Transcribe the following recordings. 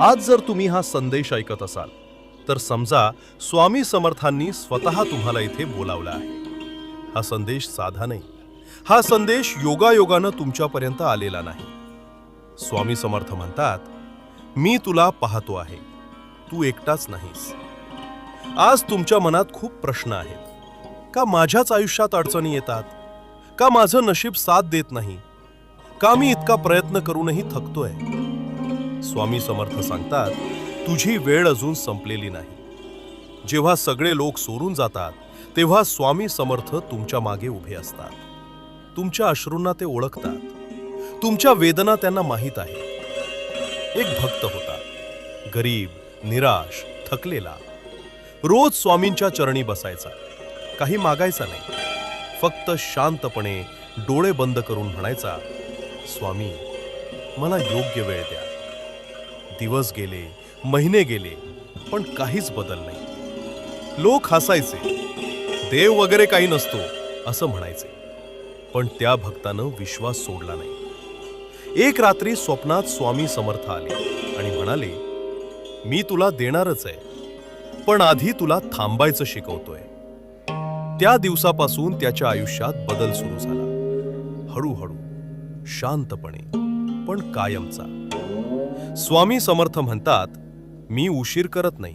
आज जर तुम्ही हा संदेश ऐकत असाल तर समजा स्वामी समर्थांनी स्वतः तुम्हाला इथे बोलावला आहे. हा संदेश साधा नाही. हा संदेश योगायोगानं तुमच्यापर्यंत आलेला नाही. स्वामी समर्थ म्हणतात मी तुला पाहतो आहे. तू एकटाच नाहीस. आज तुमच्या मनात खूप प्रश्न आहेत. का माझ्याच आयुष्यात अडचणी येतात? का माझं नशीब साथ देत नाही? का मी इतका प्रयत्न करूनही थकतोय? स्वामी समर्थ सांगतात तुझी वेळ अजून संपलेली नाही. जेव्हा सगळे लोक सोडून जातात तेव्हा स्वामी समर्थ तुमच्या मागे उभे असतात. तुमच्या अश्रूंना ते ओळखतात. तुमच्या वेदना त्यांना माहीत आहे एक भक्त होता. गरीब निराश थकलेला. रोज स्वामींच्या चरणी बसायचा. काही मागायचा नाही. फक्त शांतपणे डोळे बंद करून म्हणायचा स्वामी मला योग्य वेळ द्या. दिवस गेले महिने गेले पण काहीच बदल नाही. लोक हसायचे देव वगैरे काही नसतो असं म्हणायचे. पण त्या भक्तानं विश्वास सोडला नाही. एक रात्री स्वप्नात स्वामी समर्थ आले आणि म्हणाले मी तुला देणारच आहे पण आधी तुला थांबायचं शिकवतोय. त्या दिवसापासून त्याच्या आयुष्यात बदल सुरू झाला. हळूहळू शांतपणे पण कायमचा. स्वामी समर्थ म्हणतात मी उशीर करत नाही.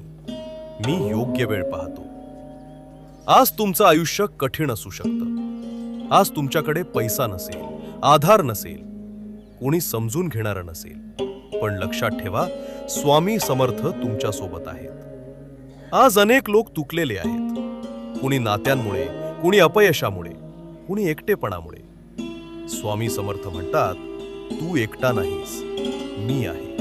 मी योग्य वेळ पाहतो. आज तुमचं आयुष्य कठीण असू शकतं. आज तुमच्याकडे पैसा नसेल आधार नसेल कोणी समजून घेणारं नसेल. पण लक्षात ठेवा स्वामी समर्थ तुमच्यासोबत आहेत. आज अनेक लोक तुकलेले आहेत. कुणी नात्यांमुळे कुणी अपयशामुळे कुणी एकटेपणामुळे. स्वामी समर्थ म्हणतात तू एकटा नाहीस. मी आहे.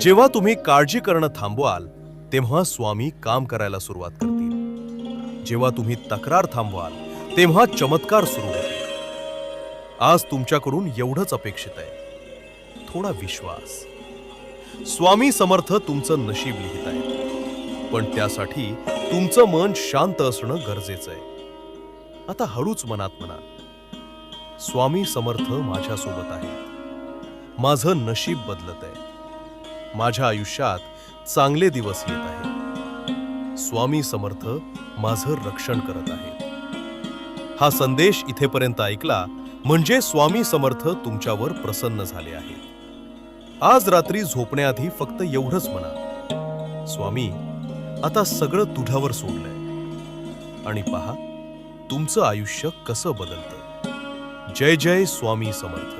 जेव्हा तुम्ही काळजी करणं थांबवाल तेव्हा स्वामी काम करायला सुरुवात करतील. जेव्हा तुम्ही तक्रार थांबवाल तेव्हा चमत्कार सुरू होतील. आज तुमच्याकडून एवढंच अपेक्षित आहे. थोडा विश्वास. स्वामी समर्थ तुमचं नशीब लिहित आहे पण त्यासाठी तुमचं मन शांत असणं गरजेचं आहे. आता हळूच मनात म्हणा. स्वामी समर्थ माझ्यासोबत आहेत. माझं नशीब बदलत आहे. माझ्या आयुष्यात चांगले दिवस येत आहेत. स्वामी समर्थ माझं रक्षण करत आहेत. हा संदेश इथेपर्यंत ऐकला म्हणजे स्वामी समर्थ तुमच्यावर प्रसन्न झाले आहेत. आज रात्री झोपण्याआधी फक्त एवढंच म्हणा. स्वामी आता सगळं तुझ्यावर सोडलंय. आणि पहा तुमचं आयुष्य कसं बदलतं. जय जय स्वामी समर्थ.